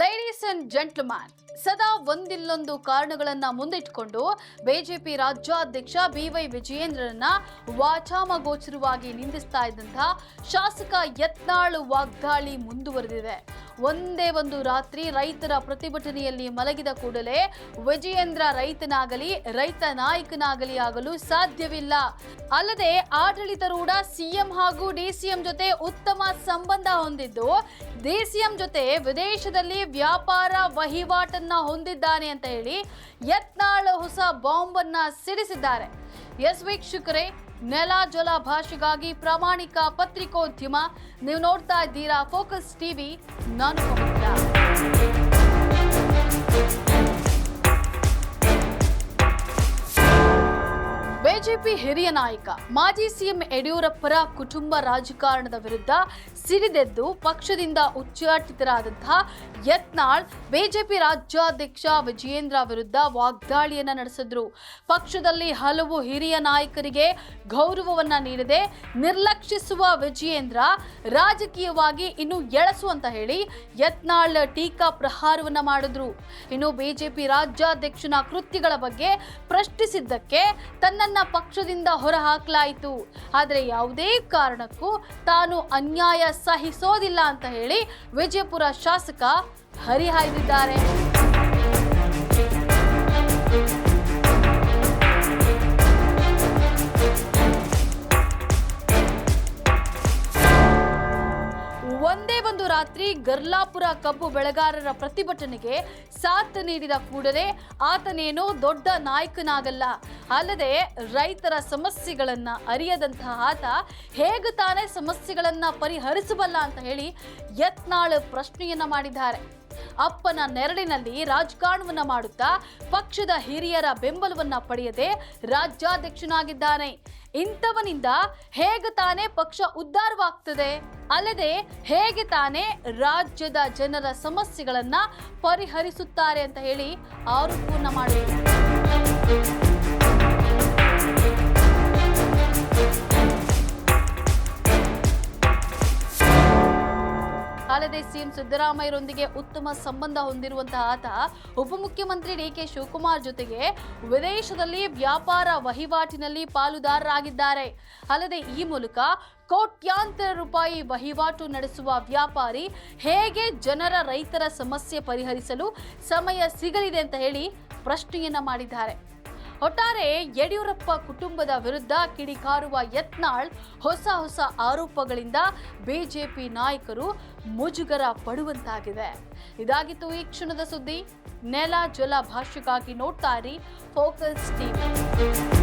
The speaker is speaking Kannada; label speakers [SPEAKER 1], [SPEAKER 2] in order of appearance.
[SPEAKER 1] ಲೇಡೀಸ್ ಅಂಡ್ ಜೆಂಟ್ಲ್ಮ್ಯಾನ್ ಸದಾ ಒಂದಿಲ್ಲೊಂದು ಕಾರಣಗಳನ್ನ ಮುಂದಿಟ್ಟುಕೊಂಡು ಬಿಜೆಪಿ ರಾಜ್ಯಾಧ್ಯಕ್ಷ ಬಿ ವೈ ವಿಜಯೇಂದ್ರರನ್ನ ವಾಚಾಮಗೋಚರವಾಗಿ ನಿಂದಿಸ್ತಾ ಇದ್ದಂತಹ ಶಾಸಕ ಯತ್ನಾಳ್ ವಾಗ್ದಾಳಿ ಮುಂದುವರೆದಿದೆ. ಒಂದೇ ಒಂದು ರಾತ್ರಿ ರೈತರ ಪ್ರತಿಭಟನೆಯಲ್ಲಿ ಮಲಗಿದ ಕೂಡಲೇ ವಿಜಯೇಂದ್ರ ರೈತನಾಗಲಿ, ರೈತ ನಾಯಕನಾಗಲಿ ಆಗಲು ಸಾಧ್ಯವಿಲ್ಲ. ಅಲ್ಲದೆ ಆಡಳಿತಾರೂಢ ಸಿಎಂ ಹಾಗೂ ಡಿಸಿಎಂ ಜೊತೆ ಉತ್ತಮ ಸಂಬಂಧ ಹೊಂದಿದ್ದು, ಡಿಸಿಎಂ ಜೊತೆ ವಿದೇಶದಲ್ಲಿ ವ್ಯಾಪಾರ ವಹಿವಾಟನ್ನ ಹೊಂದಿದ್ದಾನೆ ಅಂತ ಹೇಳಿ ಯತ್ನಾಳ್ ಹೊಸ ಬಾಂಬ್ ಸಿಡಿಸಿದ್ದಾರೆ. ಎಸ್ ವೀಕ್ಷಕರೇ ನೆಲ ಜಲ ಭಾಷೆಗಾಗಿ ಪ್ರಾಮಾಣಿಕ ಪತ್ರಿಕೋದ್ಯಮ. ನೀವು ನೋಡ್ತಾ ಇದ್ದೀರಾ ಫೋಕಸ್ ಟಿವಿ ನಾನು ಬಿಜೆಪಿ ಹಿರಿಯ ನಾಯಕ, ಮಾಜಿ ಸಿಎಂ ಯಡಿಯೂರಪ್ಪರ ಕುಟುಂಬ ರಾಜಕಾರಣದ ವಿರುದ್ಧ ಸಿಡಿದೆದ್ದು ಪಕ್ಷದಿಂದ ಉಚ್ಚಾಟಿತರಾದಂತಹ ಯತ್ನಾಳ್, ಬಿಜೆಪಿ ರಾಜ್ಯಾಧ್ಯಕ್ಷ ವಿಜಯೇಂದ್ರ ವಿರುದ್ಧ ವಾಗ್ದಾಳಿಯನ್ನ ನಡೆಸಿದ್ರು. ಪಕ್ಷದಲ್ಲಿ ಹಲವು ಹಿರಿಯ ನಾಯಕರಿಗೆ ಗೌರವವನ್ನ ನೀಡದೆ. ನಿರ್ಲಕ್ಷಿಸುವ ವಿಜಯೇಂದ್ರ ರಾಜಕೀಯವಾಗಿ ಇನ್ನು ಎಳಸು ಅಂತ ಹೇಳಿ ಯತ್ನಾಳ್ ಟೀಕಾ ಪ್ರಹಾರವನ್ನ ಮಾಡಿದ್ರು. ಇನ್ನು ಬಿಜೆಪಿ ರಾಜ್ಯಾಧ್ಯಕ್ಷನ ಕೃತ್ಯಗಳ ಬಗ್ಗೆ ಪ್ರಶ್ನಿಸಿದ್ದಕ್ಕೆ ತನ್ನನ್ನ ಪಕ್ಷದಿಂದ ಹೊರಹಾಕಲಾಯಿತು. ಆದರೆ ಯಾವುದೇ ಕಾರಣಕ್ಕೂ ತಾನು ಅನ್ಯಾಯ ಸಹಿಸೋದಿಲ್ಲ ಅಂತ ಹೇಳಿ ವಿಜಯಪುರ ಶಾಸಕ ಹರಿಹಾಯ್ದಿದ್ದಾರೆ. ಒಂದೇ ಒಂದು ರಾತ್ರಿ ಗರ್ಲಾಪುರ ಕಬ್ಬು ಬೆಳೆಗಾರರ ಪ್ರತಿಭಟನೆಗೆ ಸಾಥ್ ನೀಡಿದ ಕೂಡಲೇ ಆತನೇನೋ ದೊಡ್ಡ ನಾಯಕನಾಗಲ್ಲ. ಅಲ್ಲದೆ ರೈತರ ಸಮಸ್ಯೆಗಳನ್ನ ಅರಿಯದಂತಹ ಆತ ಹೇಗೆ ತಾನೇ ಸಮಸ್ಯೆಗಳನ್ನ ಪರಿಹರಿಸಬಲ್ಲ ಅಂತ ಹೇಳಿ ಯತ್ನಾಳ್ ಪ್ರಶ್ನೆಯನ್ನ ಮಾಡಿದ್ದಾರೆ. ಅಪ್ಪನ ನೆರಳಿನಲ್ಲಿ ರಾಜಕಾರಣವನ್ನ ಮಾಡುತ್ತಾ ಪಕ್ಷದ ಹಿರಿಯರ ಬೆಂಬಲವನ್ನ ಪಡೆಯದೆ ರಾಜ್ಯಾಧ್ಯಕ್ಷನಾಗಿದ್ದಾನೆ. ಇಂಥವನಿಂದ ಹೇಗೆ ತಾನೇ ಪಕ್ಷ ಉದ್ಧಾರವಾಗ್ತದೆ? ಅಲ್ಲದೆ ಹೇಗೆ ತಾನೇ ರಾಜ್ಯದ ಜನರ ಸಮಸ್ಯೆಗಳನ್ನು ಪರಿಹರಿಸುತ್ತಾರೆ ಅಂತ ಹೇಳಿ ಆರೋಪವನ್ನ ಮಾಡಿದರು. ಅಲ್ಲದೆ ಸಿಎಂ ಸಿದ್ದರಾಮಯ್ಯರೊಂದಿಗೆ ಉತ್ತಮ ಸಂಬಂಧ ಹೊಂದಿರುವಂತಹ ಆತ, ಉಪಮುಖ್ಯಮಂತ್ರಿ ಡಿ ಕೆ ಶಿವಕುಮಾರ್ ಜೊತೆಗೆ ವಿದೇಶದಲ್ಲಿ ವ್ಯಾಪಾರ ವಹಿವಾಟಿನಲ್ಲಿ ಪಾಲುದಾರರಾಗಿದ್ದಾರೆ. ಅಲ್ಲದೆ ಈ ಮೂಲಕ ಕೋಟ್ಯಾಂತರ ರೂಪಾಯಿ ವಹಿವಾಟು ನಡೆಸುವ ವ್ಯಾಪಾರಿ ಹೇಗೆ ಜನರ ರೈತರ ಸಮಸ್ಯೆ ಪರಿಹರಿಸಲು ಸಮಯ ಸಿಗಲಿದೆ ಅಂತ ಹೇಳಿ ಪ್ರಶ್ನೆಯನ್ನ ಮಾಡಿದ್ದಾರೆ. ಒಟ್ಟಾರೆ ಯಡಿಯೂರಪ್ಪ ಕುಟುಂಬದ ವಿರುದ್ಧ ಕಿಡಿಕಾರುವ ಯತ್ನಾಳ್ ಹೊಸ ಹೊಸ ಆರೋಪಗಳಿಂದ ಬಿಜೆಪಿ ನಾಯಕರು ಮುಜುಗರ ಪಡುವಂತಾಗಿದೆ. ಇದಾಗಿತ್ತು ಈ ಕ್ಷಣದ ಸುದ್ದಿ. ನೆಲ ಜಲ ಭಾಷೆಗಾಗಿ ನೋಡ್ತಾ ಇರಿ ಫೋಕಸ್ ಟಿವಿ